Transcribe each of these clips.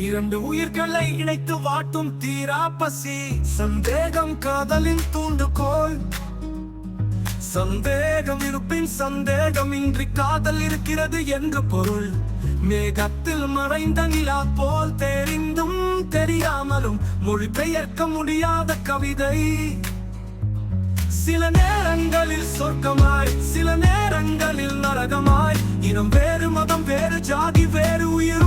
இரண்டு உயிர்களை இணைத்து வாட்டும் தீரா பசி. சந்தேகம் காதலின் தூண்டுகோல் சந்தேகம் இருப்பின் சந்தேகம் இன்றி காதல் இருக்கிறது என்று பொருள். மேகத்தில் மறைந்த நிலா போல் தெரிந்தும் தெரியாமலும் மொழிபெயர்க்க முடியாத கவிதை. சில நேரங்களில் சொர்க்கமாய் சில நேரங்களில் நரகமாய். இனம் வேறு மதம் வேறு ஜாதி வேறு உயிர்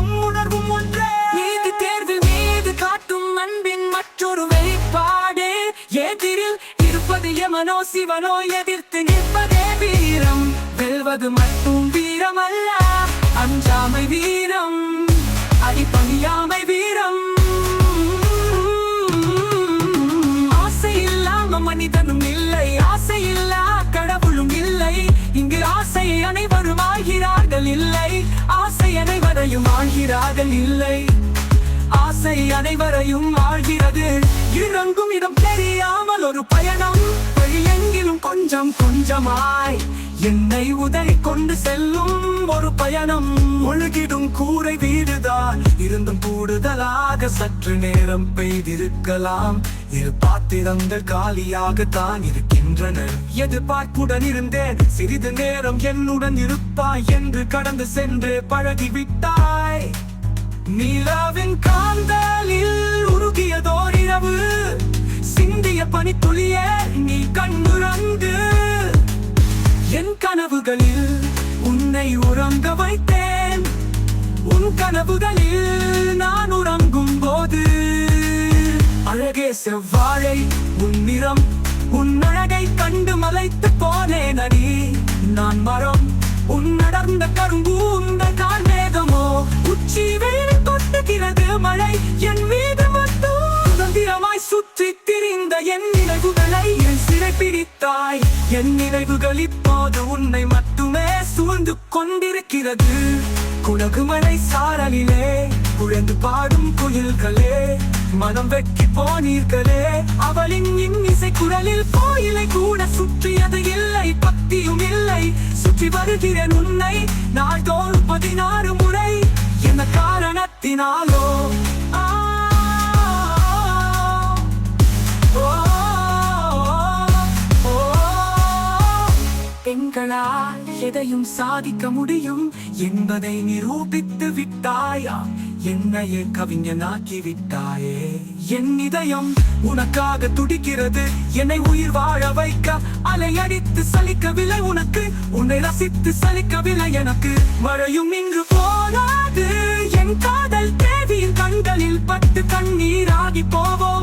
எதிரில் இருப்பது சிவனோ எதிர்த்து நிற்பதே வீரம். வெல்வது மட்டும் வீரம் அல்ல அஞ்சாமை வீரம் அடிப்பணியாமை வீரம். ஆசை இல்லாம மனிதனும் இல்லை ஆசை இல்லா கடவுளும் இல்லை. இங்கு ஆசை அனைவரும் ஆகிறார்கள் இல்லை ஆசை அனைவரையும் ஆகிறார்கள் இல்லை. ஆசை அனைவரையும் ஆழ்கிறது இறங்கும் இடம் தெரியாமல் ஒரு பயணம். வழியெங்கிலும் கொஞ்சம் கொஞ்சமாய் என்னை உதறி கொண்டு செல்லும் ஒரு பயணம். ஒழுகிடும் கூரை வீடுதான் இருந்தும் கூடுதலாக சற்று நேரம் பெய்திருக்கலாம். இரு பாத்திரங்கள் காலியாக தான் இருக்கின்றன. எதிர்பார்ப்புடன் இருந்தேன் சிறிது நேரம் என்னுடன் இருப்பாய் என்று கடந்து சென்று பழகிவிட்டாய். நிலாவின் கண்ணுறங்கு என் கனவுகளில் உன்னை உறங்க வைத்தேன். உன் கனவுகளில் நான் உறங்கும் போது அழகே செவ்வாழை உன் நிறம் உன் அழகை கண்டு மலைத்து போனேன் அடி நான் மரம் உன் நடந்த கரும்பு உங்கள் கால் மேகமோ உச்சி வெயில் கொட்டுகிறது மழை. தாய் என் நினைவுகள் இப்போது உன்னை மட்டுமே சூழ்ந்து கொண்டிருக்கிறது. குலகு மழை சாரலிலே குழந்து பாடும் குயில்களே மனம் வெக்கி போனீர்களே. அவளின் இன்னிசை குரலில் கோயிலை கூட சுற்றியது இல்லை பக்தியும் இல்லை. சுற்றி வருகிறேன் உன்னை நாள்தோறும் பதினாறு முறை என்ன காரணத்தினாலோ பெண்களால் எதையும் சாதிக்க முடியும். என்பதை நிரூபித்து விட்டாயா? என்னையே கவிஞனாக்கி விட்டாயே என் இதயம் உனக்காக துடிக்கிறது. என்னை உயிர் வாழ வைக்க அலையடித்து சலிக்கவில்லை உனக்கு. உன்னை ரசித்து சலிக்கவில்லை எனக்கு. மழையும் இன்று போனாது என் காதல் தேவியின் கண்களில் பட்டு கண்ணீராகி போவோம்.